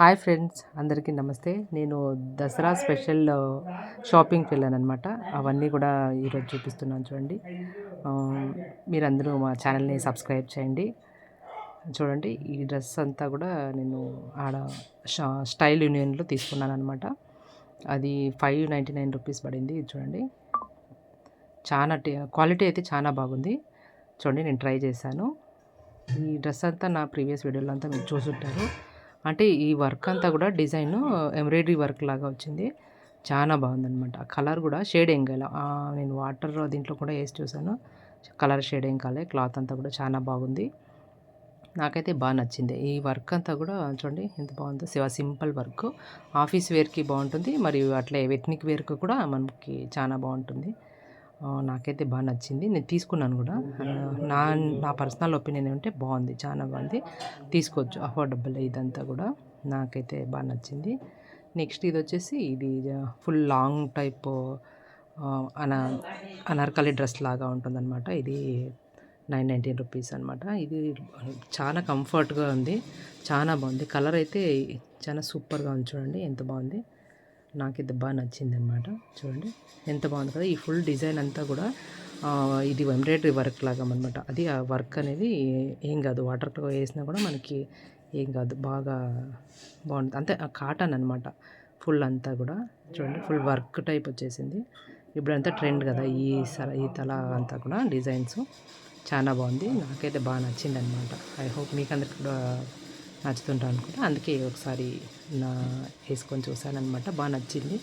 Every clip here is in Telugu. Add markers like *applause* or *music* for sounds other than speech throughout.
హాయ్ ఫ్రెండ్స్ అందరికీ నమస్తే. నేను దసరా స్పెషల్ షాపింగ్కి వెళ్ళాను అనమాట అవన్నీ కూడా ఈరోజు చూపిస్తున్నాను చూడండి. మీరందరూ మా ఛానల్ని సబ్స్క్రైబ్ చేయండి. చూడండి ఈ డ్రెస్ అంతా కూడా నేను ఆడ స్టైల్ యూనియన్లో తీసుకున్నాను అనమాట అది ఫైవ్ నైంటీ నైన్ రూపీస్ పడింది చూడండి. చాలా టే- క్వాలిటీ అయితే చాలా బాగుంది. చూడండి నేను ట్రై చేశాను. ఈ డ్రెస్ అంతా నా ప్రీవియస్ వీడియోలో అంతా మీరు చూసుంటారు. అంటే ఈ వర్క్ అంతా కూడా డిజైన్ ఎంబ్రాయిడరీ వర్క్ లాగా వచ్చింది. చాలా బాగుందనమాట కలర్ కూడా షేడ్ ఏం కాలే. నేను వాటర్ దీంట్లో కూడా వేసి చూసాను కలర్ షేడ్ ఏం కాలే. క్లాత్ అంతా కూడా చాలా బాగుంది. నాకైతే బాగా నచ్చింది. ఈ వర్క్ అంతా కూడా చూడండి ఎంత బాగుందో. Shiva simple work. ఆఫీస్ వేర్కి బాగుంటుంది. మరియు అట్లే ఎథ్నిక్ వేర్కి కూడా మనకి చాలా బాగుంటుంది. నాకైతే బాగా నచ్చింది. నేను తీసుకున్నాను కూడా. నా నా పర్సనల్ ఒపీనియన్ ఏమంటే బాగుంది. చాలా బాగుంది. తీసుకోవచ్చు. అఫోర్డబుల్ ఇదంతా కూడా నాకైతే బాగా నచ్చింది. నెక్స్ట్ ఇది వచ్చేసి ఇది ఫుల్ లాంగ్ టైప్ అన అనార్కలి డ్రెస్ లాగా ఉంటుందన్నమాట. ఇది నైన్ నైంటీన్ రూపీస్ అనమాట ఇది చాలా కంఫర్ట్గా ఉంది. చాలా బాగుంది. కలర్ అయితే చాలా సూపర్గా ఉంది చూడండి. ఎంత బాగుంది. నాకైతే బాగా నచ్చింది అనమాట చూడండి ఎంత బాగుంది కదా. ఈ ఫుల్ డిజైన్ అంతా కూడా ఇది ఎంబ్రాయిడరీ వర్క్ లాగా అనమాట అది ఆ వర్క్ అనేది ఏం కాదు. వాటర్ వేసినా కూడా మనకి ఏం కాదు. బాగా బాగుంటుంది అంతే కాటన్ అనమాట ఫుల్ అంతా కూడా. చూడండి ఫుల్ వర్క్ టైప్ వచ్చేసింది. ఇప్పుడంతా ట్రెండ్ కదా. ఈ సర ఈ తల అంతా కూడా డిజైన్స్. చాలా బాగుంది. నాకైతే బాగా నచ్చింది అనమాట ఐ హోప్ మీకు అందరికి కూడా నచ్చుతుంటా అనుకుంటా. అందుకే ఒకసారి నా వేసుకొని చూసాను అనమాట బాగా నచ్చింది.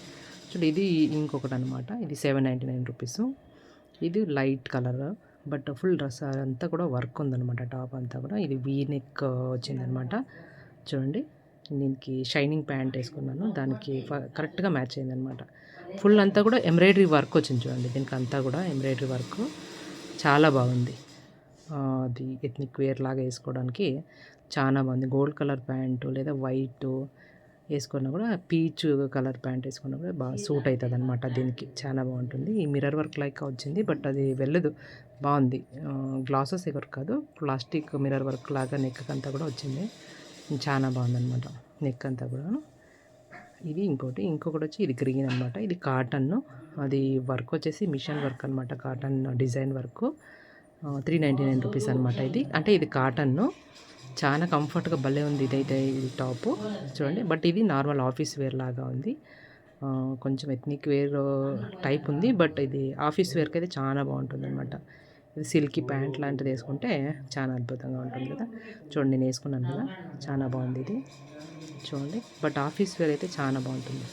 చూడు ఇది ఇంకొకటి అనమాట ఇది సెవెన్ నైంటీ నైన్ రూపీస్. ఇది light colour but full dress అంతా కూడా వర్క్ ఉందనమాట టాప్ అంతా కూడా. ఇది వీ నెక్ వచ్చిందనమాట చూడండి దీనికి షైనింగ్ ప్యాంట్ వేసుకున్నాను. దానికి కరెక్ట్గా మ్యాచ్ అయిందనమాట ఫుల్ అంతా కూడా ఎంబ్రాయిడరీ వర్క్ వచ్చింది చూడండి. దీనికి అంతా కూడా ఎంబ్రాయిడరీ వర్క్. చాలా బాగుంది. అది ఎథ్నిక్ వేర్ లాగా వేసుకోవడానికి చాలా బాగుంది గోల్డ్ కలర్ ప్యాంటు లేదా వైట్ వేసుకున్నా కూడా పీచ్ కలర్ ప్యాంట్ వేసుకున్నా కూడా బాగా సూట్ అవుతుంది అనమాట దీనికి. చాలా బాగుంటుంది. ఈ మిర్రర్ వర్క్ లైక్ వచ్చింది బట్ అది వెళ్ళదు. బాగుంది. గ్లాసెస్ ఎవరు కాదు ప్లాస్టిక్ మిర్రర్ వర్క్ లాగా నెక్ అంతా కూడా వచ్చింది. చాలా బాగుందన్నమాట. నెక్ అంతా కూడా. ఇది ఇంకోటి. ఇంకొకటి వచ్చి ఇది గ్రీన్ అనమాట ఇది కాటన్ అది వర్క్ వచ్చేసి మిషన్ వర్క్ అనమాట cotton design work three ninety nine rupees అనమాట ఇది. అంటే ఇది కాటన్ చాలా కంఫర్ట్గా భలే ఉంది ఇదైతే ఇది టాప్ చూడండి. బట్ ఇది నార్మల్ ఆఫీస్ వేర్ లాగా ఉంది. కొంచెం ఎథ్నిక్ వేర్ టైప్ ఉంది. బట్ ఇది ఆఫీస్ వేర్కి అయితే చాలా బాగుంటుంది అనమాట ఇది సిల్కీ ప్యాంట్ లాంటిది వేసుకుంటే చాలా అద్భుతంగా ఉంటుంది కదా. చూడండి నేను వేసుకున్నాను కదా. చాలా బాగుంది ఇది. చూడండి. బట్ ఆఫీస్ వేర్ అయితే చాలా బాగుంటుంది.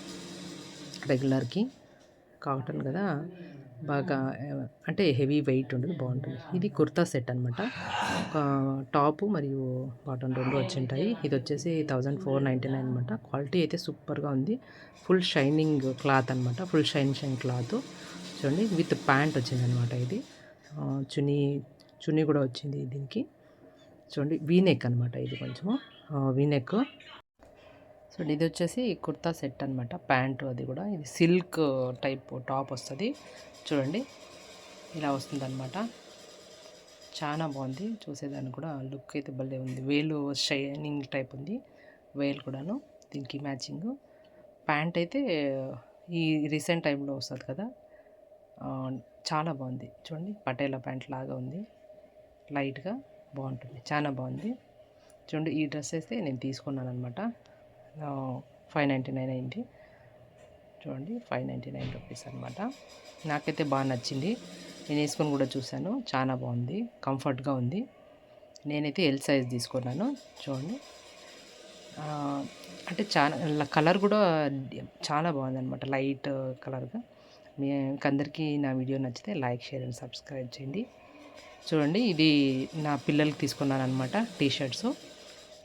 రెగ్యులర్కి కాటన్ కదా. బాగా అంటే హెవీ వెయిట్ ఉండదు బాగుంటుంది. ఇది కుర్తా సెట్ అనమాట ఒక టాపు మరియు బాటమ్ రెండు వచ్చి ఉంటాయి ఇది వచ్చేసి థౌజండ్ ఫోర్ నైంటీ నైన్ అనమాట క్వాలిటీ అయితే సూపర్గా ఉంది. ఫుల్ షైనింగ్ క్లాత్ అనమాట ఫుల్ షైన్ షైన్ క్లాత్. చూడండి విత్ ప్యాంట్ వచ్చింది అనమాట ఇది. చున్నీ చున్నీ కూడా వచ్చింది దీనికి. చూడండి వీనెక్ అనమాట ఇది కొంచెము వీనెక్ సో ఇది వచ్చేసి కుర్తా సెట్ అనమాట ప్యాంటు అది కూడా. ఇది సిల్క్ టైప్ టాప్ వస్తుంది. చూడండి. ఇలా వస్తుంది అనమాట చాలా బాగుంది. చూసేదానికి కూడా లుక్ అయితే భలే ఉంది. వేలు షైనింగ్ టైప్ ఉంది. వేలు కూడాను. దీనికి మ్యాచింగ్. ప్యాంట్ అయితే ఈ రీసెంట్ టైంలో వస్తుంది కదా. చాలా బాగుంది. చూడండి. పటేలా ప్యాంట్ లాగా ఉంది. లైట్గా బాగుంటుంది. చాలా బాగుంది. చూడండి ఈ డ్రెస్ అయితే నేను తీసుకున్నాను అనమాట ఫైవ్ నైంటీ నైన్ అయింది. చూడండి ఫైవ్ నైంటీ నైన్ రూపీస్ అనమాట నాకైతే బాగా నచ్చింది. నేను వేసుకొని కూడా చూశాను. చాలా బాగుంది. కంఫర్ట్గా ఉంది. నేనైతే ఎల్ సైజ్ తీసుకున్నాను. చూడండి. అంటే చాలా కలర్ కూడా చాలా బాగుంది అనమాట లైట్ కలర్గా. మీ అందరికీ నా వీడియో నచ్చితే లైక్ షేర్ అండ్ సబ్స్క్రైబ్ చేయండి. చూడండి ఇది నా పిల్లలకి తీసుకున్నాను అనమాట టీ షర్ట్స్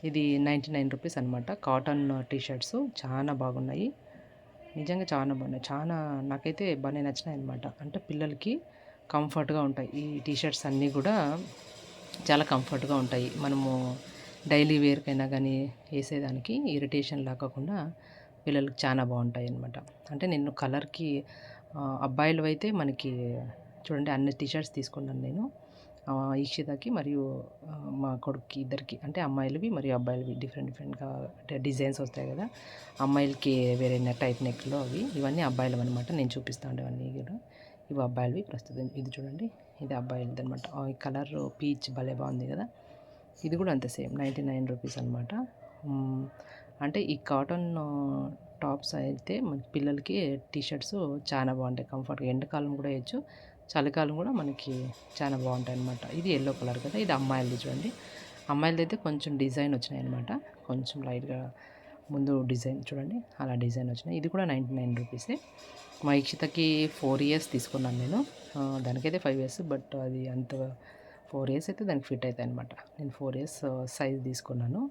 ఇది నైంటీ నైన్ రూపీస్ అనమాట కాటన్ టీ షర్ట్స్ చాలా బాగున్నాయి. నిజంగా చాలా బాగున్నాయి. చాలా నాకైతే బాగా నచ్చినాయి అనమాట అంటే పిల్లలకి కంఫర్ట్గా ఉంటాయి. ఈ టీషర్ట్స్ అన్నీ కూడా చాలా కంఫర్ట్గా ఉంటాయి. మనము డైలీ వేర్కైనా కానీ వేసేదానికి ఇరిటేషన్ లేకకుండా పిల్లలకి చాలా బాగుంటాయి అనమాట అంటే నేను కలర్కి అబ్బాయిలు అయితే మనకి చూడండి అన్ని టీ షర్ట్స్ తీసుకున్నాను నేను. ఈక్షితకి మరియు మా కొడుక్కి ఇద్దరికి అంటే అమ్మాయిలవి మరియు అబ్బాయిలవి డిఫరెంట్ డిఫరెంట్గా డిజైన్స్ వస్తాయి కదా అమ్మాయిలకి వేరే నెక్ టైప్ నెక్లో అవి ఇవన్నీ అబ్బాయిలు అనమాట నేను చూపిస్తా ఉండేవన్నీ కూడా. ఇవి అబ్బాయిలవి ప్రస్తుతం ఇది చూడండి ఇది అబ్బాయిలది అనమాట ఈ కలర్ పీచ్ భలే బాగుంది కదా ఇది కూడా అంతే సేమ్ నైంటీ నైన్ రూపీస్ అనమాట అంటే ఈ కాటన్ టాప్స్ అయితే మన పిల్లలకి టీషర్ట్స్ చాలా బాగుంటాయి కంఫర్ట్గా ఎండాకాలం కూడా వేయచ్చు చలికాలం కూడా మనకి చాలా బాగుంటాయి అనమాట ఇది ఎల్లో కలర్ కదా ఇది అమ్మాయిలది చూడండి. అమ్మాయిలది అయితే కొంచెం డిజైన్ వచ్చినాయి అనమాట కొంచెం లైట్గా ముందు డిజైన్ చూడండి అలా డిజైన్ వచ్చినాయి. ఇది కూడా నైంటీ నైన్ రూపీసే మా ఇక్షితకి ఫోర్ ఇయర్స్ తీసుకున్నాను నేను. దానికైతే ఫైవ్ ఇయర్స్ బట్ అది అంత ఫోర్ ఇయర్స్ అయితే దానికి ఫిట్ అవుతాయి అనమాట నేను ఫోర్ ఇయర్స్ సైజ్ తీసుకున్నాను.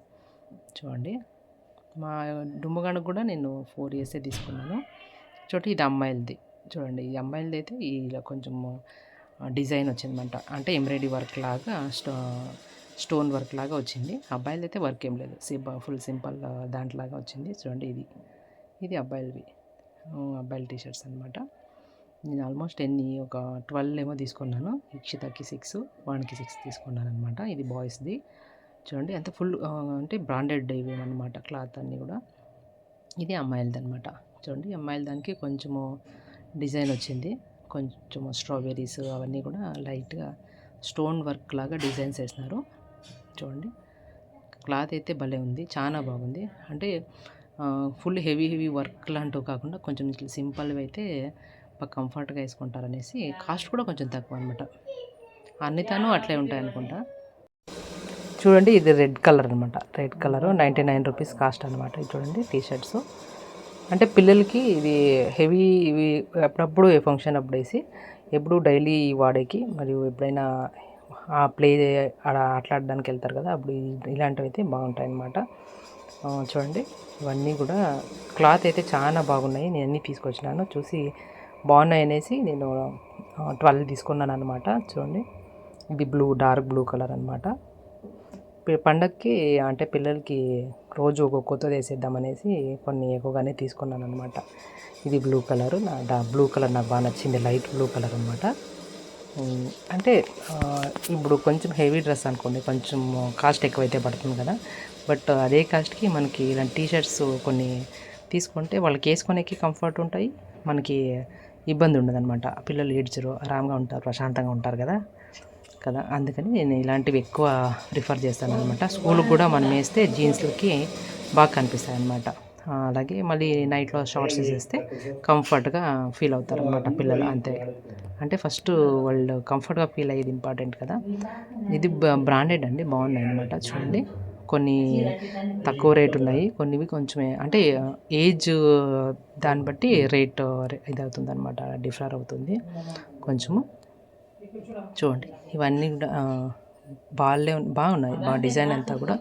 చూడండి. మా డుమ్మగానికి కూడా నేను ఫోర్ ఇయర్సే తీసుకున్నాను. చూడండి ఇది అమ్మాయిలది. చూడండి ఈ అమ్మాయిలది అయితే ఇలా కొంచెం డిజైన్ వచ్చిందన్నమాట అంటే ఎంబ్రాయిడరీ వర్క్ లాగా స్టో స్టోన్ వర్క్ లాగా వచ్చింది. అబ్బాయిలది అయితే వర్క్ ఏం లేదు. సింపల్ ఫుల్ సింపుల్ దాంట్లాగా వచ్చింది. చూడండి ఇది. ఇది అబ్బాయిలవి అబ్బాయిల టీషర్ట్స్ అనమాట నేను ఆల్మోస్ట్ ఎన్ని ఒక ట్వెల్వ్ ఏమో తీసుకున్నాను. ఇక్షితకి సిక్స్ వానికి సిక్స్ తీసుకున్నాను అనమాట ఇది బాయ్స్ది. చూడండి అంత ఫుల్ అంటే బ్రాండెడ్ ఇవి అనమాట క్లాత్ అన్నీ కూడా. ఇది అమ్మాయిలది అనమాట చూడండి అమ్మాయిల దానికి కొంచెము డిజైన్ వచ్చింది. కొంచెం స్ట్రాబెర్రీస్ అవన్నీ కూడా లైట్గా స్టోన్ వర్క్ లాగా డిజైన్స్ వేసినారు. చూడండి. క్లాత్ అయితే భలే ఉంది. చాలా బాగుంది. అంటే ఫుల్ హెవీ హెవీ వర్క్ లాంటివి కాకుండా కొంచెం సింపుల్వి అయితే బాగా కంఫర్ట్గా వేసుకుంటారనేసి కాస్ట్ కూడా కొంచెం తక్కువ అనమాట అన్నితాను అట్లే ఉంటాయి అనుకుంటా చూడండి ఇది రెడ్ కలర్ అనమాట red colour ninety nine rupees cost అనమాట ఇది చూడండి టీ షర్ట్స్ అంటే పిల్లలకి ఇది హెవీ ఇవి అప్పుడప్పుడు ఏ ఫంక్షన్ అప్పుడు వేసి ఎప్పుడు డైలీ వాడేకి మరియు ఎప్పుడైనా ఆ ప్లే ఆడ ఆటలాడడానికి వెళ్తారు కదా అప్పుడు ఇలాంటివి అయితే బాగుంటాయి అన్నమాట చూడండి ఇవన్నీ కూడా క్లాత్ అయితే చాలా బాగున్నాయి నేను అన్నీ తీసుకొచ్చినాను. చూసి బాగున్నాయి అనేసి నేను ట్వెల్వ్ తీసుకున్నాను అనమాట చూడండి ఇది బ్లూ డార్క్ బ్లూ కలర్ అనమాట పండగకి అంటే పిల్లలకి రోజు ఒక కొత్తది వేసేద్దామనేసి కొన్ని ఎక్కువగానే తీసుకున్నాను అనమాట ఇది బ్లూ కలర్ నా డా బ్లూ కలర్ నాకు బాగా నచ్చింది లైట్ బ్లూ కలర్ అనమాట అంటే ఇప్పుడు కొంచెం హెవీ డ్రెస్ అనుకోండి కొంచెం కాస్ట్ ఎక్కువైతే పడుతుంది కదా. బట్ అదే కాస్ట్కి మనకి ఇలాంటి టీషర్ట్స్ కొన్ని తీసుకుంటే వాళ్ళకి వేసుకునేకి కంఫర్ట్ ఉంటాయి మనకి ఇబ్బంది ఉండదు అనమాట పిల్లలు ఏడ్చరు ఆరాంగా ఉంటారు ప్రశాంతంగా ఉంటారు కదా. కదా అందుకని నేను ఇలాంటివి ఎక్కువ ప్రిఫర్ చేస్తాను అనమాట స్కూల్కి కూడా మనం వేస్తే జీన్స్లకి బాగా కనిపిస్తాయి అనమాట అలాగే మళ్ళీ నైట్లో షార్ట్స్ వేసేస్తే కంఫర్ట్గా ఫీల్ అవుతారు అనమాట పిల్లలు అంతే. అంటే ఫస్ట్ వాళ్ళు కంఫర్ట్గా ఫీల్ అయ్యేది ఇంపార్టెంట్ కదా. ఇది బ్రాండెడ్ అండి బాగున్నాయి అనమాట చూడండి. కొన్ని తక్కువ రేట్ ఉన్నాయి కొన్నివి కొంచెం అంటే ఏజ్ దాన్ని బట్టి రేట్ ఇది అనమాట డిఫర్ అవుతుంది. కొంచెము చూడండి ఇవన్నీ కూడా బాగాలే బాగున్నాయి. బాగా డిజైన్ అంతా కూడా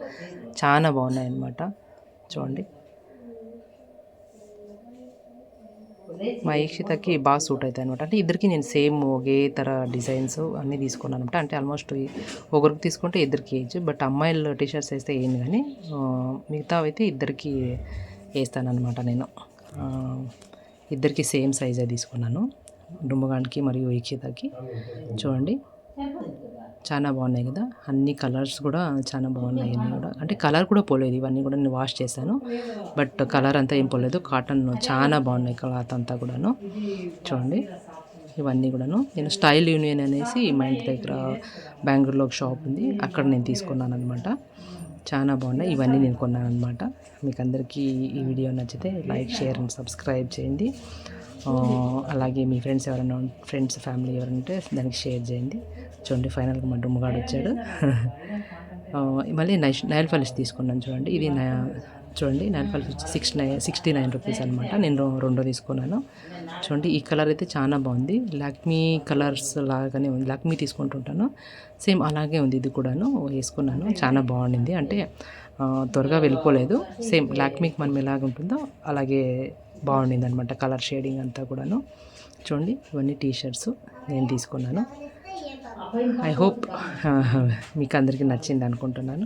చాలా బాగున్నాయి అన్నమాట. చూడండి. మా ఈక్షితకి బాగా సూట్ అవుతాయి అనమాట అంటే ఇద్దరికి నేను సేమ్ ఒకే తర డిజైన్స్ అన్నీ తీసుకున్నాను అనమాట అంటే ఆల్మోస్ట్ ఒకరికి తీసుకుంటే ఇద్దరికి వేయచ్చు బట్ అమ్మాయిలు టీషర్ట్స్ వేస్తే ఏం కానీ మిగతా అయితే ఇద్దరికి వేస్తానన్నమాట నేను. ఇద్దరికి సేమ్ సైజే తీసుకున్నాను. డుమ్మగానికి మరియు ఈక్షితకి. చూడండి. చాలా బాగున్నాయి కదా. అన్ని కలర్స్ కూడా చాలా బాగున్నాయి అన్నీ కూడా. అంటే కలర్ కూడా పోలేదు. ఇవన్నీ కూడా నేను వాష్ చేశాను. బట్ కలర్ అంతా ఏం పోలేదు. కాటన్ చాలా బాగున్నాయి క్లాత్ అంతా కూడాను. చూడండి. ఇవన్నీ కూడాను. నేను స్టైల్ యూనియన్ అనేసి మా ఇంటి దగ్గర బెంగళూరులో ఒక షాప్ ఉంది. అక్కడ నేను తీసుకున్నాను అనమాట చాలా బాగున్నాయి. ఇవన్నీ నేను కొన్నాను అనమాట మీకు అందరికీ ఈ వీడియో నచ్చితే లైక్ షేర్ అండ్ సబ్స్క్రైబ్ చేయండి. అలాగే మీ ఫ్రెండ్స్ ఎవరైనా ఫ్రెండ్స్ ఫ్యామిలీ ఎవరైనా ఉంటే దానికి షేర్ చేయండి. చూడండి ఫైనల్గా మా డుమ్మగాడు వచ్చాడు. మళ్ళీ నైష్ నైల్ పాలిష్ తీసుకున్నాను చూడండి. ఇది నా చూడండి nine five six nine sixty nine rupees అనమాట నేను రెండో తీసుకున్నాను. చూడండి ఈ కలర్ అయితే చాలా బాగుంది. లాక్మీ కలర్స్ లాగానే ఉంది. లాక్మీ తీసుకుంటుంటాను. సేమ్ అలాగే ఉంది ఇది కూడాను. వేసుకున్నాను. చాలా బాగుండింది. అంటే త్వరగా వెళ్ళిపోలేదు. సేమ్ లాక్మీకి మనం ఎలాగ ఉంటుందో అలాగే బాగుండింది అనమాట కలర్ షేడింగ్ అంతా కూడాను. చూడండి ఇవన్నీ టీ షర్ట్స్ నేను తీసుకున్నాను. ఐ హోప్ *laughs* మీకు అందరికీ నచ్చింది అనుకుంటున్నాను.